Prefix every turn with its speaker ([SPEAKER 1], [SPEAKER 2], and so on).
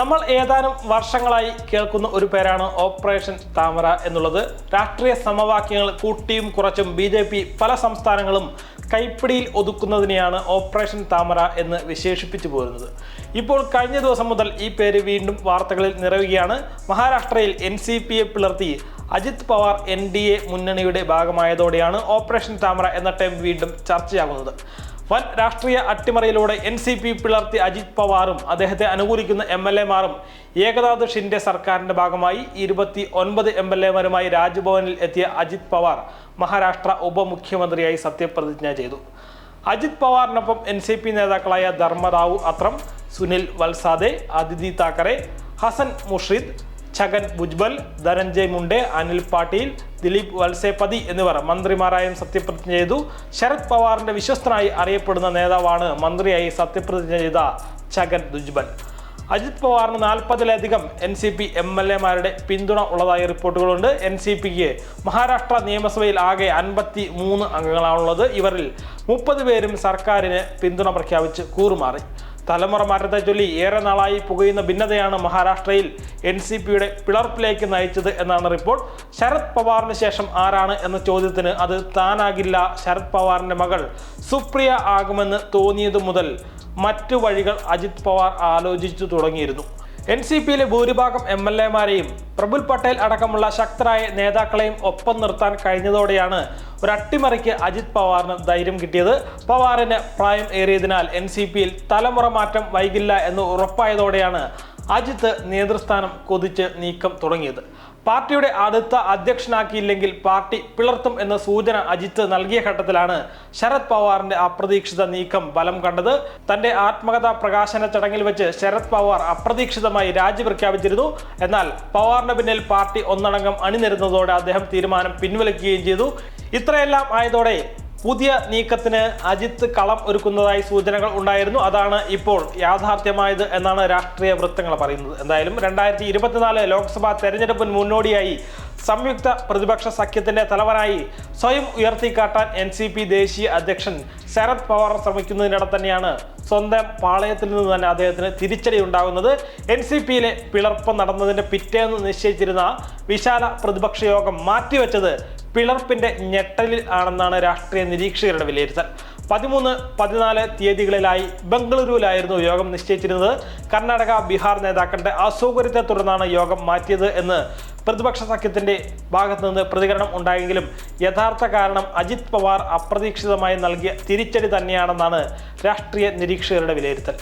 [SPEAKER 1] നമ്മൾ ഏതാനും വർഷങ്ങളായി കേൾക്കുന്ന ഒരു പേരാണ് ഓപ്പറേഷൻ താമര എന്നുള്ളത്. രാഷ്ട്രീയ സമവാക്യങ്ങൾ കൂട്ടിയും കുറച്ചും ബി ജെ പി പല സംസ്ഥാനങ്ങളും കൈപ്പിടിയിൽ ഒതുക്കുന്നതിനെയാണ് ഓപ്പറേഷൻ താമര എന്ന് വിശേഷിപ്പിച്ചു പോരുന്നത്. ഇപ്പോൾ കഴിഞ്ഞ ദിവസം മുതൽ ഈ പേര് വീണ്ടും വാർത്തകളിൽ നിറയുകയാണ്. മഹാരാഷ്ട്രയിൽ എൻ സി പിയെ പിളർത്തി Ajit Pawar N D A മുന്നണിയുടെ ഭാഗമായതോടെയാണ് ഓപ്പറേഷൻ താമര എന്ന ടൈം വീണ്ടും ചർച്ചയാകുന്നത്. വൻ രാഷ്ട്രീയ അട്ടിമറിയിലൂടെ എൻ സി പി പിളർത്തി അജിത് പവാറും അദ്ദേഹത്തെ അനുകൂലിക്കുന്ന എം എൽ എമാരും ഏകനാഥ് ഷിൻഡെ സർക്കാരിന്റെ ഭാഗമായി ഇരുപത്തി ഒൻപത് എം എൽ എമാരുമായി രാജ്ഭവനിൽ എത്തിയ അജിത് പവാർ മഹാരാഷ്ട്ര ഉപമുഖ്യമന്ത്രിയായി സത്യപ്രതിജ്ഞ ചെയ്തു. അജിത് പവാറിനൊപ്പം എൻ സി പി നേതാക്കളായ ധർമ്മറാവു അത്രം സുനിൽ വൽസാദെ അതിഥി താക്കറെ ഹസൻ മുഷ്രിദ് ഛഗൻ ഭുജ്ബൽ ധനഞ്ജയ് മുണ്ടെ അനിൽ പാട്ടീൽ ദിലീപ് വത്സേപതി എന്നിവർ മന്ത്രിമാരായും സത്യപ്രതിജ്ഞ ചെയ്തു. ശരത് പവാറിന്റെ വിശ്വസ്തനായി അറിയപ്പെടുന്ന നേതാവാണ് മന്ത്രിയായി സത്യപ്രതിജ്ഞ ചെയ്ത ഛഗൻ ഭുജ്ബൽ. അജിത് പവാറിന് നാൽപ്പതിലധികം N C P M L എമാരുടെ പിന്തുണ ഉള്ളതായി റിപ്പോർട്ടുകളുണ്ട്. എൻ സി പിക്ക് മഹാരാഷ്ട്ര നിയമസഭയിൽ ആകെ അൻപത്തി മൂന്ന് അംഗങ്ങളാണുള്ളത്. ഇവരിൽ മുപ്പത് പേരും സർക്കാരിന് പിന്തുണ പ്രഖ്യാപിച്ച് കൂറുമാറി. തലമുറ മാറ്റത്തെ ചൊല്ലി ഏറെ നാളായി പുകയുന്ന ഭിന്നതയാണ് മഹാരാഷ്ട്രയിൽ എൻ സി പിയുടെ പിളർപ്പിലേക്ക് നയിച്ചത് എന്നാണ് റിപ്പോർട്ട്. ശരത് പവാറിന് ശേഷം ആരാണ് എന്ന ചോദ്യത്തിന് അത് താനാകില്ല ശരത് പവാറിന്റെ മകൾ. സുപ്രിയ ആകുമെന്ന് തോന്നിയതു മുതൽ മറ്റു വഴികൾ അജിത് പവാർ ആലോചിച്ചു തുടങ്ങിയിരുന്നു. എൻ സി പിയിലെ ഭൂരിഭാഗം എം എൽ എമാരെയും പ്രഫുൽ പട്ടേൽ അടക്കമുള്ള ശക്തരായ നേതാക്കളെയും ഒപ്പം നിർത്താൻ കഴിഞ്ഞതോടെയാണ് ഒരു അട്ടിമറിക്ക് അജിത് പവാറിന് ധൈര്യം കിട്ടിയത്. പവാറിന് പ്രായം ഏറിയതിനാൽ എൻ സി പിയിൽ തലമുറ മാറ്റം വൈകില്ല എന്ന് ഉറപ്പായതോടെയാണ് അജിത്ത് നേതൃസ്ഥാനം കൊതിച്ച് നീക്കം തുടങ്ങിയത്. പാർട്ടിയുടെ അടുത്ത അധ്യക്ഷനാക്കിയില്ലെങ്കിൽ പാർട്ടി പിളർത്തും എന്ന സൂചന അജിത്ത് നൽകിയ ഘട്ടത്തിലാണ് ശരത് പവാറിന്റെ അപ്രതീക്ഷിത നീക്കം ബലം കണ്ടത്. തന്റെ ആത്മകഥാ പ്രകാശന ചടങ്ങിൽ വെച്ച് ശരത് പവാർ അപ്രതീക്ഷിതമായി രാജി പ്രഖ്യാപിച്ചിരുന്നു. എന്നാൽ പവാറിന് പിന്നിൽ പാർട്ടി ഒന്നടങ്കം അണിനിരുന്നതോടെ അദ്ദേഹം തീരുമാനം പിൻവലിക്കുകയും ചെയ്തു. ഇത്രയെല്ലാം ആയതോടെ പുതിയ നീക്കത്തിന് അജിത്ത് കളം ഒരുക്കുന്നതായി സൂചനകൾ ഉണ്ടായിരുന്നു. അതാണ് ഇപ്പോൾ യാഥാർത്ഥ്യമായത് എന്നാണ് രാഷ്ട്രീയ വൃത്തങ്ങൾ പറയുന്നത്. എന്തായാലും രണ്ടായിരത്തി ഇരുപത്തിനാല് ലോക്സഭാ തെരഞ്ഞെടുപ്പിന് മുന്നോടിയായി സംയുക്ത പ്രതിപക്ഷ സഖ്യത്തിന്റെ തലവനായി സ്വയം ഉയർത്തിക്കാട്ടാൻ എൻ സി പി ദേശീയ അധ്യക്ഷൻ ശരത് പവാർ ശ്രമിക്കുന്നതിനിടെ തന്നെയാണ് സ്വന്തം പാളയത്തിൽ നിന്ന് തന്നെ അദ്ദേഹത്തിന് തിരിച്ചടി ഉണ്ടാകുന്നത്. എൻ സി പിയിലെ പിളർപ്പ് നടന്നതിന്റെ പിറ്റേന്ന് നിശ്ചയിച്ചിരുന്ന വിശാല പ്രതിപക്ഷ യോഗം മാറ്റിവെച്ചത് പിളർപ്പിന്റെ ഞെട്ടലിൽ ആണെന്നാണ് രാഷ്ട്രീയ നിരീക്ഷകരുടെ വിലയിരുത്തൽ. പതിമൂന്ന് പതിനാല് തീയതികളിലായി ബംഗളൂരുവിലായിരുന്നു യോഗം നിശ്ചയിച്ചിരുന്നത്. കർണാടക ബീഹാർ നേതാക്കളുടെ അസൗകര്യത്തെ തുടർന്നാണ് യോഗം മാറ്റിയത് എന്ന് പ്രതിപക്ഷ സഖ്യത്തിന്റെ ഭാഗത്തു നിന്ന് പ്രതികരണം ഉണ്ടായെങ്കിലും യഥാർത്ഥ കാരണം അജിത് പവാർ അപ്രതീക്ഷിതമായി നൽകിയ തിരിച്ചടി തന്നെയാണെന്നാണ് രാഷ്ട്രീയ നിരീക്ഷകരുടെ വിലയിരുത്തൽ.